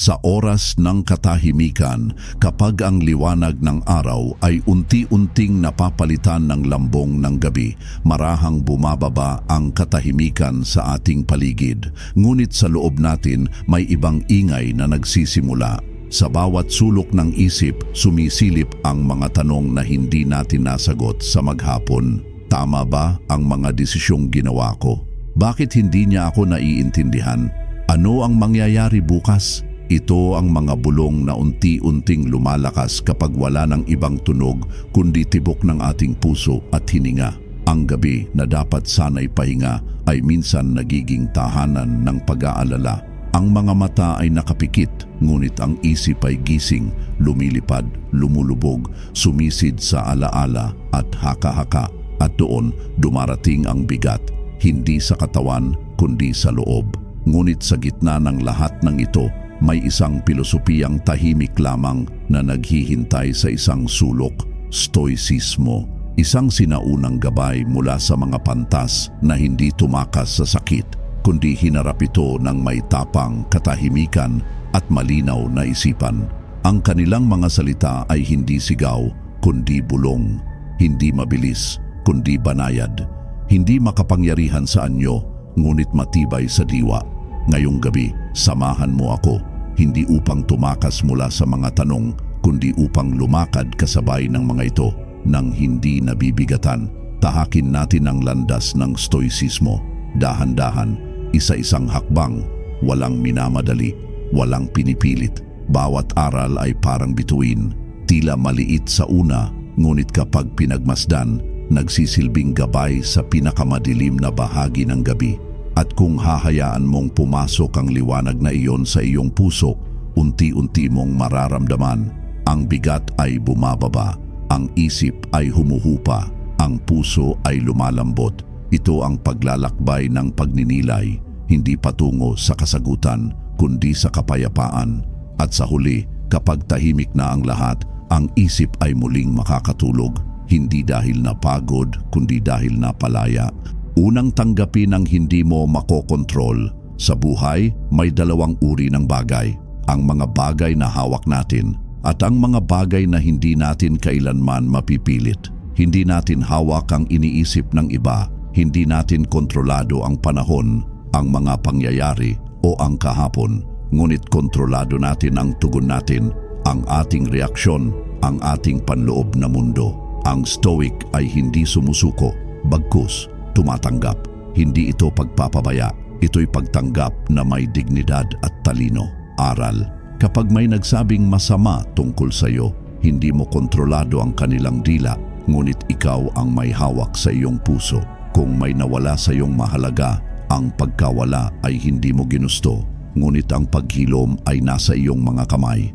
Sa oras ng katahimikan, kapag ang liwanag ng araw ay unti-unting napapalitan ng lambong ng gabi, marahang bumababa ang katahimikan sa ating paligid. Ngunit sa loob natin may ibang ingay na nagsisimula. Sa bawat sulok ng isip, sumisilip ang mga tanong na hindi natin nasagot sa maghapon. Tama ba ang mga desisyong ginawa ko? Bakit hindi niya ako naiintindihan? Ano ang mangyayari bukas? Ito ang mga bulong na unti-unting lumalakas kapag wala ng ibang tunog kundi tibok ng ating puso at hininga. Ang gabi na dapat sana'y pahinga ay minsan nagiging tahanan ng pag-aalala. Ang mga mata ay nakapikit, ngunit ang isip ay gising, lumilipad, lumulubog, sumisid sa alaala at haka-haka. At doon dumarating ang bigat, hindi sa katawan kundi sa loob. Ngunit sa gitna ng lahat ng ito, may isang pilosopiyang tahimik lamang na naghihintay sa isang sulok, stoicismo. Isang sinaunang gabay mula sa mga pantas na hindi tumakas sa sakit, kundi hinarap ito ng may tapang katahimikan at malinaw na isipan. Ang kanilang mga salita ay hindi sigaw, kundi bulong, hindi mabilis, kundi banayad, hindi makapangyarihan sa anyo, ngunit matibay sa diwa. Ngayong gabi, samahan mo ako hindi upang tumakas mula sa mga tanong kundi upang lumakad kasabay ng mga ito nang hindi nabibigatan. Tahakin natin ang landas ng stoicismo. Dahan-dahan, isa-isang hakbang, walang minamadali, walang pinipilit. Bawat aral ay parang bituin, tila maliit sa una, ngunit kapag pinagmasdan, nagsisilbing gabay sa pinakamadilim na bahagi ng gabi. At kung hahayaan mong pumasok ang liwanag na iyon sa iyong puso, unti-unti mong mararamdaman ang bigat ay bumababa, ang isip ay humuhupa, ang puso ay lumalambot. Ito ang paglalakbay ng pagninilay, hindi patungo sa kasagutan, kundi sa kapayapaan. At sa huli, kapag tahimik na ang lahat, ang isip ay muling makakatulog, hindi dahil napagod, kundi dahil napalaya. Unang tanggapin ang hindi mo makokontrol. Sa buhay, may dalawang uri ng bagay. Ang mga bagay na hawak natin at ang mga bagay na hindi natin kailanman mapipilit. Hindi natin hawak ang iniisip ng iba. Hindi natin kontrolado ang panahon, ang mga pangyayari o ang kahapon. Ngunit kontrolado natin ang tugon natin, ang ating reaksyon, ang ating panloob na mundo. Ang stoic ay hindi sumusuko, bagkus tumatanggap. Hindi ito pagpapabaya, ito'y pagtanggap na may dignidad at talino. Aral, kapag may nagsabing masama tungkol sa iyo, hindi mo kontrolado ang kanilang dila, ngunit ikaw ang may hawak sa iyong puso. Kung may nawala sa iyong mahalaga, ang pagkawala ay hindi mo ginusto, ngunit ang paghilom ay nasa iyong mga kamay.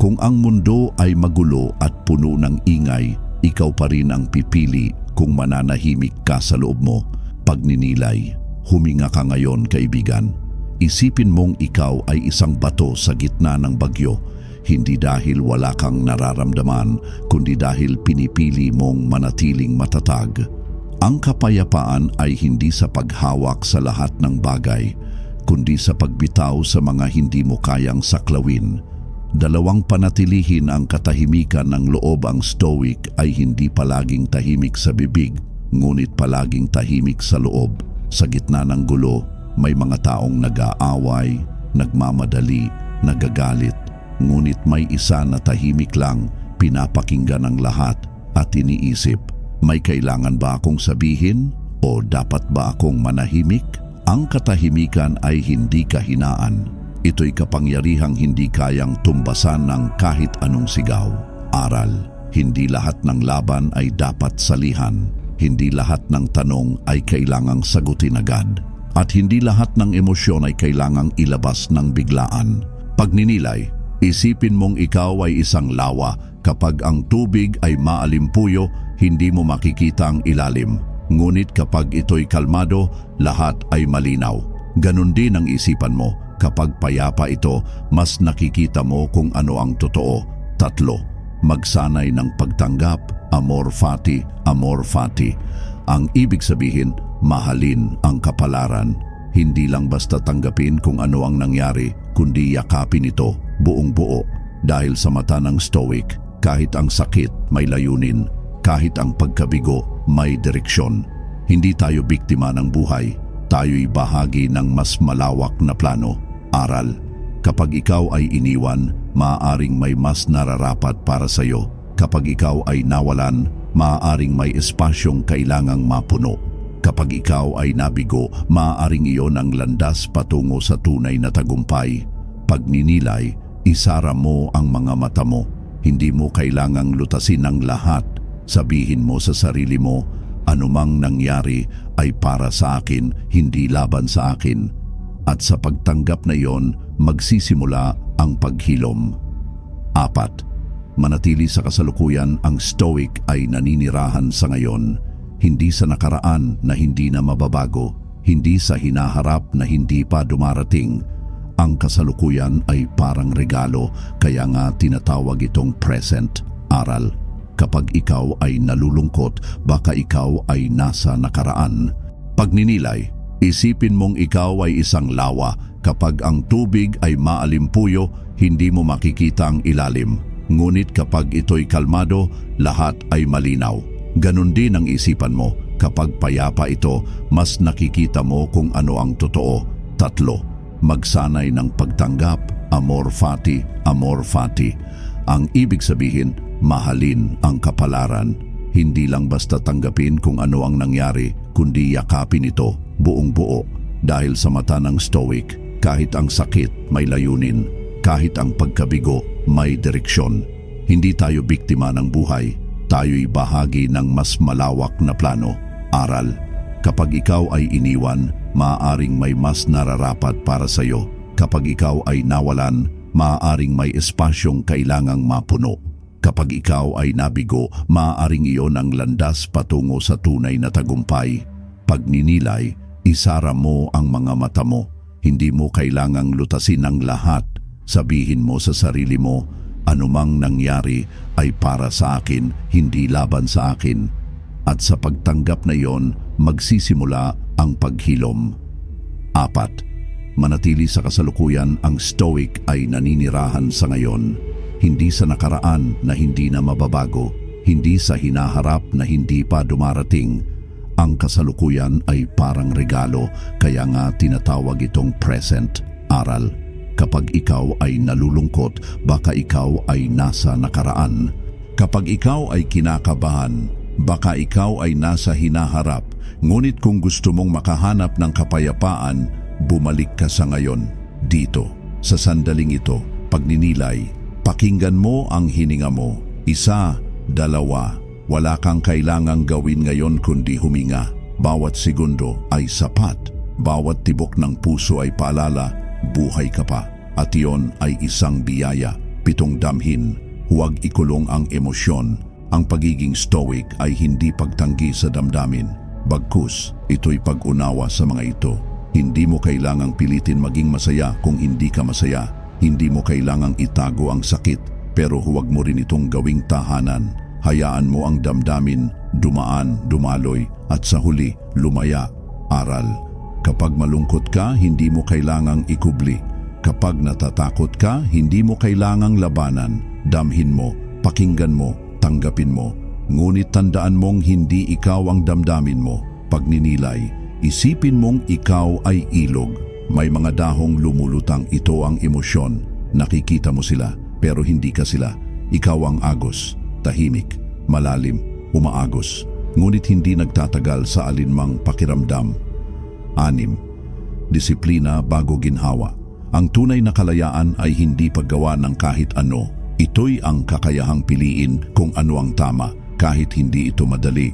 Kung ang mundo ay magulo at puno ng ingay, ikaw pa rin ang pipili kung mananahimik ka sa loob mo. Pagninilay, huminga ka ngayon kaibigan. Isipin mong ikaw ay isang bato sa gitna ng bagyo, hindi dahil wala kang nararamdaman, kundi dahil pinipili mong manatiling matatag. Ang kapayapaan ay hindi sa paghawak sa lahat ng bagay, kundi sa pagbitaw sa mga hindi mo kayang saklawin. Dalawang panatilihin ang katahimikan ng loob ang stoic ay hindi palaging tahimik sa bibig, ngunit palaging tahimik sa loob. Sa gitna ng gulo, may mga taong nag-aaway, nagmamadali, nagagalit, ngunit may isa na tahimik lang, pinapakinggan ang lahat at iniisip, may kailangan ba akong sabihin o dapat ba akong manahimik? Ang katahimikan ay hindi kahinaan. Ito'y kapangyarihang hindi kayang tumbasan ng kahit anong sigaw. Aral, hindi lahat ng laban ay dapat salihan. Hindi lahat ng tanong ay kailangang sagutin agad at hindi lahat ng emosyon ay kailangang ilabas ng biglaan. Pagninilay, isipin mong ikaw ay isang lawa kapag ang tubig ay maalimpuyo, hindi mo makikita ang ilalim. Ngunit kapag ito'y kalmado, lahat ay malinaw. Ganon din ang isipan mo. Kapag payapa ito, mas nakikita mo kung ano ang totoo. Tatlo, magsanay ng pagtanggap, amor fati, amor fati. Ang ibig sabihin, mahalin ang kapalaran. Hindi lang basta tanggapin kung ano ang nangyari, kundi yakapin ito buong buo dahil sa mata ng stoic kahit ang sakit may layunin, kahit ang pagkabigo may direksyon. Hindi tayo biktima ng buhay, tayo'y bahagi ng mas malawak na plano. Aral, kapag ikaw ay iniwan, maaaring may mas nararapat para sa iyo. Kapag ikaw ay nawalan, maaaring may espasyong kailangang mapuno. Kapag ikaw ay nabigo, maaaring iyon ang landas patungo sa tunay na tagumpay. Pagninilay, isara mo ang mga mata mo. Hindi mo kailangang lutasin ang lahat. Sabihin mo sa sarili mo, anumang nangyari ay para sa akin, hindi laban sa akin. At sa pagtanggap na iyon, magsisimula ang paghilom. Apat, manatili sa kasalukuyan ang stoic ay naninirahan sa ngayon, hindi sa nakaraan na hindi na mababago, hindi sa hinaharap na hindi pa dumarating. Ang kasalukuyan ay parang regalo, kaya nga tinatawag itong present, aral. Kapag ikaw ay nalulungkot, baka ikaw ay nasa nakaraan. Pagninilay, isipin mong ikaw ay isang lawa. Kapag ang tubig ay maalimpuyo, hindi mo makikita ang ilalim. Ngunit kapag ito'y kalmado, lahat ay malinaw. Ganon din ang isipan mo. Kapag payapa ito, mas nakikita mo kung ano ang totoo. Tatlo, magsanay ng pagtanggap, amor fati, amor fati. Ang ibig sabihin, mahalin ang kapalaran. Hindi lang basta tanggapin kung ano ang nangyari, kundi yakapin ito buong buo. Dahil sa mata ng stoic, kahit ang sakit may layunin, kahit ang pagkabigo may direksyon. Hindi tayo biktima ng buhay, tayo'y bahagi ng mas malawak na plano. Aral, kapag ikaw ay iniwan, maaaring may mas nararapat para sa iyo. Kapag ikaw ay nawalan, maaaring may espasyong kailangang mapuno. Kapag ikaw ay nabigo, maaaring iyon ang landas patungo sa tunay na tagumpay. Pagninilay, isara mo ang mga mata mo. Hindi mo kailangang lutasin ang lahat. Sabihin mo sa sarili mo, anumang nangyari ay para sa akin, hindi laban sa akin. At sa pagtanggap na iyon, magsisimula ang paghilom. Apat, manatili sa kasalukuyan ang stoic ay naninirahan sa ngayon, hindi sa nakaraan na hindi na mababago, hindi sa hinaharap na hindi pa dumarating. Ang kasalukuyan ay parang regalo, kaya nga tinatawag itong present, aral. Kapag ikaw ay nalulungkot, baka ikaw ay nasa nakaraan. Kapag ikaw ay kinakabahan, baka ikaw ay nasa hinaharap. Ngunit kung gusto mong makahanap ng kapayapaan, bumalik ka sa ngayon, dito, sa sandaling ito, pagninilay. Pakinggan mo ang hininga mo. Isa, dalawa, wala kang kailangang gawin ngayon kundi huminga. Bawat segundo ay sapat. Bawat tibok ng puso ay paalala, buhay ka pa. At iyon ay isang biyaya, pitong damhin. Huwag ikulong ang emosyon. Ang pagiging stoic ay hindi pagtanggi sa damdamin. Bagkus, ito'y pag-unawa sa mga ito. Hindi mo kailangang pilitin maging masaya kung hindi ka masaya. Hindi mo kailangang itago ang sakit, pero huwag mo rin itong gawing tahanan. Hayaan mo ang damdamin, dumaan, dumaloy, at sa huli, lumaya, aral. Kapag malungkot ka, hindi mo kailangang ikubli. Kapag natatakot ka, hindi mo kailangang labanan. Damhin mo, pakinggan mo, tanggapin mo. Ngunit tandaan mong hindi ikaw ang damdamin mo. Pagninilay, isipin mong ikaw ay ilog. May mga dahong lumulutang ito ang emosyon. Nakikita mo sila, pero hindi ka sila. Ikaw ang agos, tahimik, malalim, umaagos. Ngunit hindi nagtatagal sa alinmang pakiramdam. Anim, disiplina bago ginhawa. Ang tunay na kalayaan ay hindi paggawa ng kahit ano. Ito'y ang kakayahang piliin kung ano ang tama kahit hindi ito madali.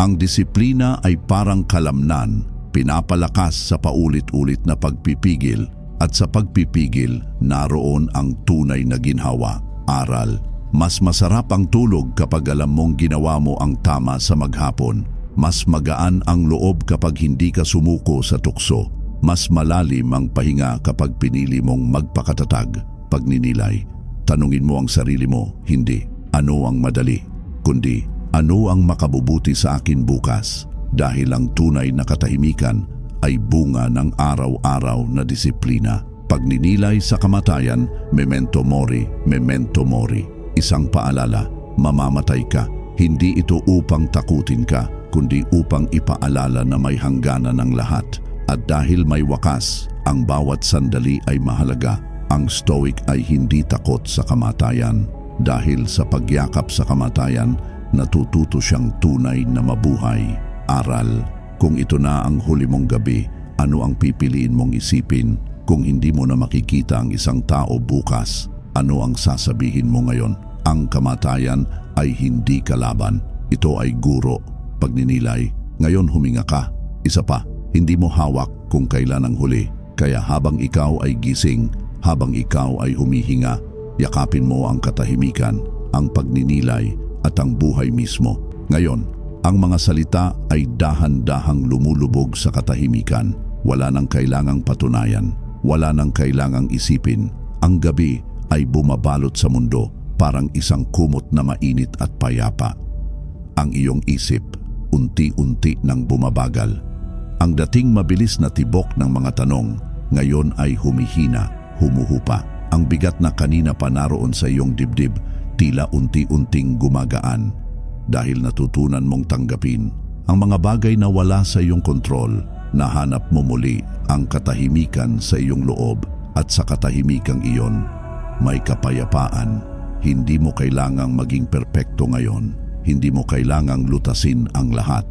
Ang disiplina ay parang kalamnan, pinapalakas sa paulit-ulit na pagpipigil at sa pagpipigil naroon ang tunay na ginhawa, aral. Mas masarap ang tulog kapag alam mong ginawa mo ang tama sa maghapon. Mas magaan ang loob kapag hindi ka sumuko sa tukso. Mas malalim ang pahinga kapag pinili mong magpakatatag, pagninilay. Tanungin mo ang sarili mo, hindi ano ang madali, kundi ano ang makabubuti sa akin bukas dahil ang tunay na katahimikan ay bunga ng araw-araw na disiplina. Pagninilay sa kamatayan, memento mori, memento mori. Isang paalala, mamamatay ka. Hindi ito upang takutin ka, kundi upang ipaalala na may hangganan ang lahat. At dahil may wakas, ang bawat sandali ay mahalaga. Ang stoic ay hindi takot sa kamatayan. Dahil sa pagyakap sa kamatayan, natututo siyang tunay na mabuhay. Aral, kung ito na ang huli mong gabi, ano ang pipiliin mong isipin? Kung hindi mo na makikita ang isang tao bukas, ano ang sasabihin mo ngayon? Ang kamatayan ay hindi kalaban. Ito ay guro, pagninilay. Ngayon huminga ka. Isa pa, hindi mo hawak kung kailan ang huli. Kaya habang ikaw ay gising, habang ikaw ay humihinga, yakapin mo ang katahimikan, ang pagninilay at ang buhay mismo. Ngayon, ang mga salita ay dahan-dahang lumulubog sa katahimikan. Wala nang kailangang patunayan. Wala nang kailangang isipin. Ang gabi ay bumabalot sa mundo parang isang kumot na mainit at payapa. Ang iyong isip unti-unti nang bumabagal. Ang dating mabilis na tibok ng mga tanong ngayon ay humihina, humuhupa. Ang bigat na kanina pa naroon sa iyong dibdib tila unti-unting gumagaan dahil natutunan mong tanggapin ang mga bagay na wala sa iyong kontrol. Nahanap mo muli ang katahimikan sa iyong loob at sa katahimikang iyon may kapayapaan. Hindi mo kailangang maging perpekto ngayon. Hindi mo kailangang lutasin ang lahat.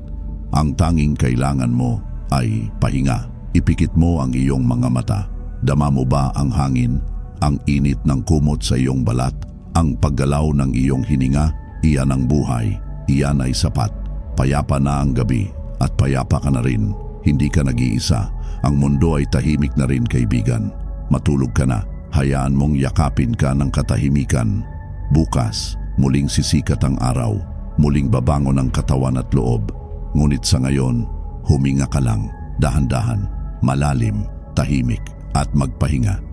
Ang tanging kailangan mo ay pahinga. Ipikit mo ang iyong mga mata. Dama mo ba ang hangin, ang init ng kumot sa iyong balat, ang paggalaw ng iyong hininga? Iyan ang buhay. Iyan ay sapat. Payapa na ang gabi at payapa ka na rin. Hindi ka nag-iisa. Ang mundo ay tahimik na rin kaibigan. Matulog ka na. Hayaan mong yakapin ka ng katahimikan. Bukas, muling sisikat ang araw. Muling babangon ang katawan at loob. Ngunit sa ngayon, huminga ka lang, dahan-dahan, malalim, tahimik at magpahinga.